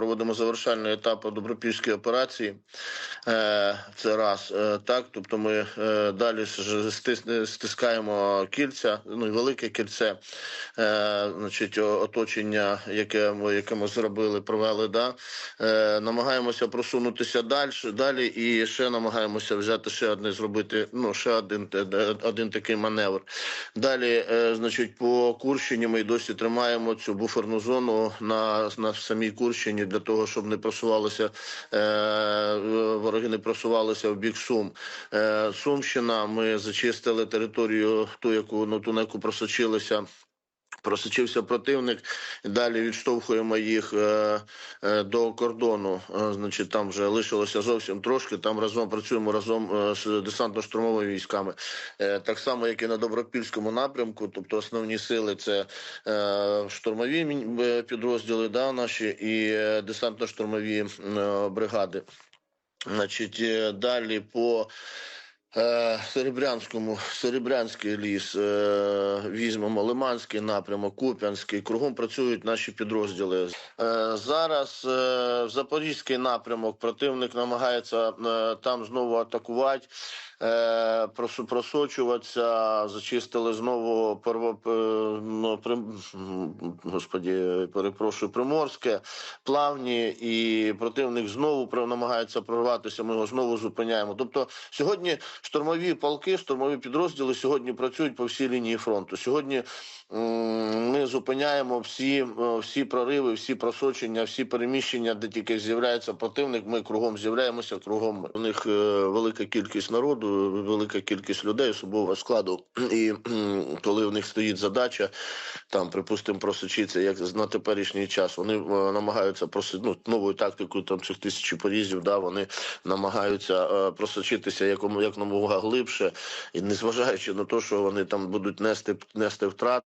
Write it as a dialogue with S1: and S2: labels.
S1: проводимо завершальний етап по добропільській операції. Е, Це раз Е, так. Тобто, ми е, далі стискаємо кільця, ну і велике кільце, значить, оточення, яке ми, яке ми зробили, провели. Да? Намагаємося просунутися далі, далі і ще намагаємося взяти ще одне зробити. Ну ще один, один такий маневр. Далі, значить, по Курщині ми досі тримаємо цю буферну зону на, на самій Курщині для того, щоб не просувалися е, вороги не просувалися в бік Сум. Е, Сумщина. Ми зачистили територію, ту, яку ну ту, на яку просочилися. Просочився противник, далі відштовхуємо їх е, е, до кордону. Е, значить, там вже лишилося зовсім трошки. Там разом працюємо разом з десантно-штурмовими військами. Так само, як і на Добропільському напрямку. Тобто основні сили це штурмові підрозділи, да, наші і десантно-штурмові бригади. Значить, далі по Серебрянському, Серебрянський ліс, е, візьмемо Лиманський напрямок, Куп'янський. Кругом працюють наші підрозділи. Е, зараз е, Запорізький напрямок. Противник намагається е, там знову атакувати. Е, просочуватися, зачистили знову перво, е, ну, господі, перепрошую, Приморське, плавні, і противник знову намагається прорватися. Ми його знову зупиняємо. Тобто сьогодні штурмові полки, штурмові підрозділи сьогодні працюють по всій лінії фронту. Сьогодні ми зупиняємо всі, е, всі прориви, всі просочення, всі переміщення, де тільки з'являється противник. Ми кругом з'являємося. Кругом у них е, велика кількість народу, велика кількість людей, особового складу. І коли в них стоїть задача, там, припустимо, просочитися, як на теперішній час, вони е, намагаються проси, ну, новою тактикою там цих тисячі порізів, да, вони намагаються просочитися якому як намога глибше, і незважаючи на те, що вони там будуть нести нести втрат.